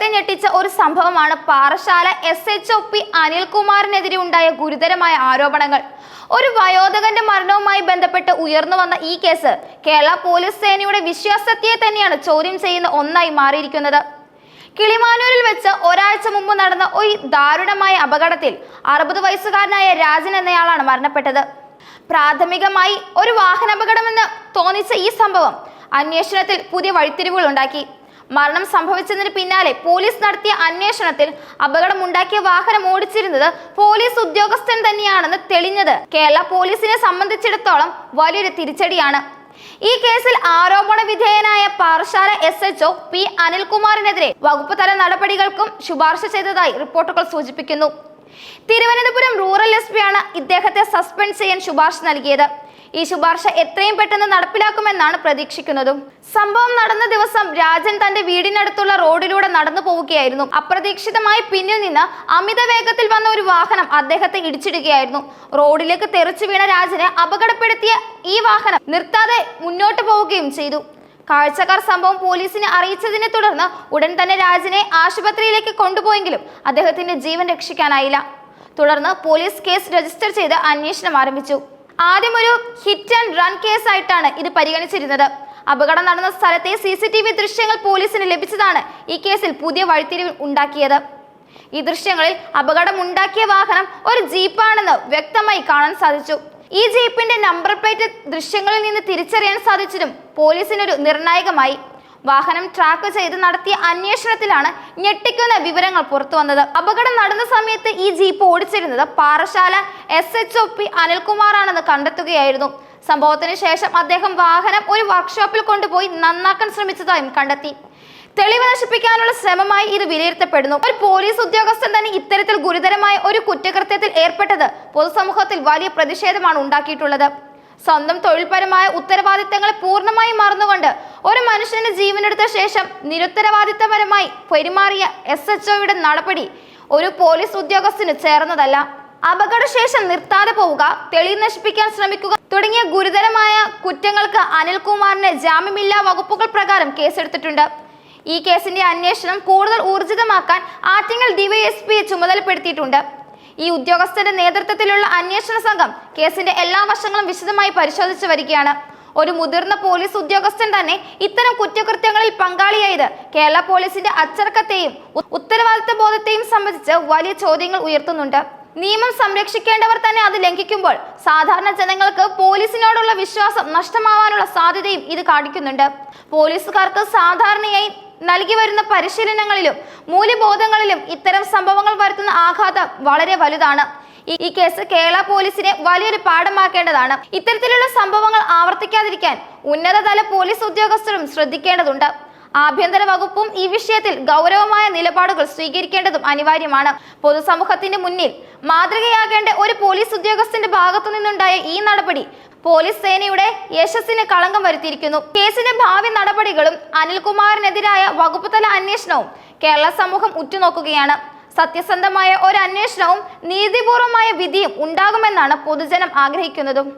കേരളത്തെ ഞെട്ടിച്ച ഒരു സംഭവമാണ് Parassala S H O P അനിൽകുമാറിനെതിരെ ഉണ്ടായ ഗുരുതരമായ ആരോപണങ്ങൾ. ഒരു വയോധകന്റെ മരണവുമായി ബന്ധപ്പെട്ട് ഉയർന്നു വന്ന ഈ കേസ് കേരള പോലീസ് സേനയുടെ വിശ്വാസത്തെ തന്നെയാണ് ചോദ്യം ചെയ്യുന്ന ഒന്നായി മാറിയിരിക്കുന്നത്. കിളിമാനൂരിൽ വെച്ച് ഒരാഴ്ച മുമ്പ് നടന്ന ഒരു ദാരുണമായ അപകടത്തിൽ അറുപത് വയസ്സുകാരനായ രാജൻ എന്നയാളാണ് മരണപ്പെട്ടത്. പ്രാഥമികമായി ഒരു വാഹനാപകടമെന്ന് തോന്നിച്ച ഈ സംഭവം അന്വേഷണത്തിൽ പുതിയ വഴിത്തിരിവുകൾ ഉണ്ടാക്കി. മരണം സംഭവിച്ചതിന് പിന്നാലെ പോലീസ് നടത്തിയ അന്വേഷണത്തിൽ അപകടമുണ്ടാക്കിയ വാഹനം ഓടിച്ചിരുന്നത് പോലീസ് ഉദ്യോഗസ്ഥൻ തന്നെയാണെന്ന് തെളിഞ്ഞത്. കേരള പോലീസിനെ സംബന്ധിച്ചിടത്തോളം വലിയൊരു തിരിച്ചടിയാണ്. ഈ കേസിൽ ആരോപണ വിധേയനായ Parassala S H O P അനിൽകുമാറിനെതിരെ വകുപ്പ് തല നടപടികൾക്കും ശുപാർശ ചെയ്തതായി റിപ്പോർട്ടുകൾ സൂചിപ്പിക്കുന്നു. തിരുവനന്തപുരം റൂറൽ എസ് ആണ് ഇദ്ദേഹത്തെ സസ്പെൻഡ് ചെയ്യാൻ ശുപാർശ നൽകിയത്. ഈ ശുപാർശ എത്രയും പെട്ടെന്ന് നടപ്പിലാക്കുമെന്നാണ് പ്രതീക്ഷിക്കുന്നതും. സംഭവം നടന്ന ദിവസം രാജൻ തന്റെ വീടിനടുത്തുള്ള റോഡിലൂടെ നടന്നു പോവുകയായിരുന്നു. അപ്രതീക്ഷിതമായി പിന്നിൽ നിന്ന് അമിത വേഗത്തിൽ വന്ന ഒരു വാഹനം അദ്ദേഹത്തെ ഇടിച്ചിടുകയായിരുന്നു. റോഡിലേക്ക് തെറിച്ചു വീണ രാജനെ അപകടപ്പെടുത്തിയ ഈ വാഹനം നിർത്താതെ മുന്നോട്ട് പോവുകയും ചെയ്തു. കാഴ്ചക്കാർ സംഭവം പോലീസിനെ അറിയിച്ചതിനെ തുടർന്ന് ഉടൻ തന്നെ രാജനെ ആശുപത്രിയിലേക്ക് കൊണ്ടുപോയെങ്കിലും അദ്ദേഹത്തിന്റെ ജീവൻ രക്ഷിക്കാനായില്ല. തുടർന്ന് പോലീസ് കേസ് രജിസ്റ്റർ ചെയ്ത് അന്വേഷണം ആരംഭിച്ചു. ആദ്യം ഒരു ഹിറ്റ് ആൻഡ് റൺ കേസായിട്ടാണ് ഇത് പരിഗണിച്ചിരുന്നത്. അപകടം നടന്ന സ്ഥലത്തെ സി സി ടി വി ദൃശ്യങ്ങൾ പോലീസിന് ലഭിച്ചതാണ് ഈ കേസിൽ പുതിയ വഴിത്തിരിവ് ഉണ്ടാക്കിയത്. ഈ ദൃശ്യങ്ങളിൽ അപകടം ഉണ്ടാക്കിയ വാഹനം ഒരു ജീപ്പാണെന്ന് വ്യക്തമായി കാണാൻ സാധിച്ചു. ഈ ജീപ്പിന്റെ നമ്പർ പ്ലേറ്റ് ദൃശ്യങ്ങളിൽ നിന്ന് തിരിച്ചറിയാൻ സാധിച്ചതും പോലീസിനൊരു നിർണായകമായി. വാഹനം ട്രാക്ക് ചെയ്ത് നടത്തിയ അന്വേഷണത്തിലാണ് ഞെട്ടിക്കുന്ന വിവരങ്ങൾ പുറത്തു വന്നത്. അപകടം നടന്ന സമയത്ത് ഈ jeep ഓടിച്ചിരുന്നത് Parassala S H O P അനിൽകുമാറാണെന്ന് കണ്ടെത്തുകയായിരുന്നു. സംഭവത്തിന് ശേഷം അദ്ദേഹം വാഹനം ഒരു വർക്ക്ഷോപ്പിൽ കൊണ്ടുപോയി നന്നാക്കാൻ ശ്രമിച്ചതായും കണ്ടെത്തി. തെളിവ് നശിപ്പിക്കാനുള്ള ശ്രമമായി ഇത് വിലയിരുത്തപ്പെടുന്നു. ഒരു പോലീസ് ഉദ്യോഗസ്ഥൻ തന്നെ ഇത്തരത്തിൽ ഗുരുതരമായ ഒരു കുറ്റകൃത്യത്തിൽ ഏർപ്പെട്ടത് പൊതുസമൂഹത്തിൽ വലിയ പ്രതിഷേധമാണ് ഉണ്ടാക്കിയിട്ടുള്ളത്. സ്വന്തം തൊഴിൽപരമായ ഉത്തരവാദിത്തങ്ങളെ പൂർണമായി മറന്നുകൊണ്ട് ഒരു മനുഷ്യന്റെ ജീവനെടുത്ത ശേഷം നിരുത്തരവാദിത്തപരമായി പെരുമാറിയ എസ് എച്ച് ഒയുടെ നടപടി ഒരു പോലീസ് ഉദ്യോഗസ്ഥന് ചേർന്നതല്ല. അപകടശേഷം നിർത്താതെ പോവുക തെളി നശിപ്പിക്കാൻ ശ്രമിക്കുക തുടങ്ങിയ ഗുരുതരമായ കുറ്റങ്ങൾക്ക് അനിൽകുമാറിന് ജാമ്യമില്ലാ വകുപ്പുകൾ പ്രകാരം കേസെടുത്തിട്ടുണ്ട്. ഈ കേസിന്റെ അന്വേഷണം കൂടുതൽ ഊർജിതമാക്കാൻ ആറ്റിങ്ങൽ ഡിവൈഎസ്പിയെ ചുമതലപ്പെടുത്തിയിട്ടുണ്ട്. ഈ ഉദ്യോഗസ്ഥന്റെ നേതൃത്വത്തിലുള്ള അന്വേഷണ സംഘം കേസിന്റെ എല്ലാ വശങ്ങളും വിശദമായി പരിശോധിച്ചു വരികയാണ്. ഒരു മുതിർന്ന പോലീസ് ഉദ്യോഗസ്ഥൻ തന്നെ ഇത്തരം കുറ്റകൃത്യങ്ങളിൽ പങ്കാളിയായത് കേരള പോലീസിന്റെ അച്ചടക്കത്തെയും ഉത്തരവാദിത്വ ബോധത്തെയും സംബന്ധിച്ച് വലിയ ചോദ്യങ്ങൾ ഉയർത്തുന്നുണ്ട്. നിയമം സംരക്ഷിക്കേണ്ടവർ തന്നെ അത് ലംഘിക്കുമ്പോൾ സാധാരണ ജനങ്ങൾക്ക് പോലീസിനോടുള്ള വിശ്വാസം നഷ്ടമാവാനുള്ള സാധ്യതയും ഇത് കാണിക്കുന്നുണ്ട്. പോലീസുകാർക്ക് സാധാരണയായി നൽകി വരുന്ന പരിശീലനങ്ങളിലും മൂല്യബോധങ്ങളിലും ഇത്തരം സംഭവങ്ങൾ വരുത്തുന്ന ആഘാതം വളരെ വലുതാണ്. ഈ- കേസ് കേരള പോലീസിനെ വലിയൊരു പാഠമാക്കേണ്ടതാണ്. ഇത്തരത്തിലുള്ള സംഭവങ്ങൾ ആവർത്തിക്കാതിരിക്കാൻ ഉന്നതതല പോലീസ് ഉദ്യോഗസ്ഥരും ശ്രദ്ധിക്കേണ്ടതുണ്ട്. ആഭ്യന്തര വകുപ്പും ഈ വിഷയത്തിൽ ഗൗരവമായ നിലപാടുകൾ സ്വീകരിക്കേണ്ടതും അനിവാര്യമാണ്. പൊതുസമൂഹത്തിന്റെ മുന്നിൽ മാതൃകയാകേണ്ട ഒരു പോലീസ് ഉദ്യോഗസ്ഥന്റെ ഭാഗത്തു നിന്നുണ്ടായ ഈ നടപടി പോലീസ് സേനയുടെ യശസ്സിന് കളങ്കം വരുത്തിയിരിക്കുന്നു. കേസിന്റെ ഭാവി നടപടികളും അനിൽകുമാറിനെതിരായ വകുപ്പുതല അന്വേഷണവും കേരള സമൂഹം ഉറ്റുനോക്കുകയാണ്. സത്യസന്ധമായ ഒരു അന്വേഷണവും നീതിപൂർവമായ വിധിയും ഉണ്ടാകുമെന്നാണ് പൊതുജനം ആഗ്രഹിക്കുന്നതും.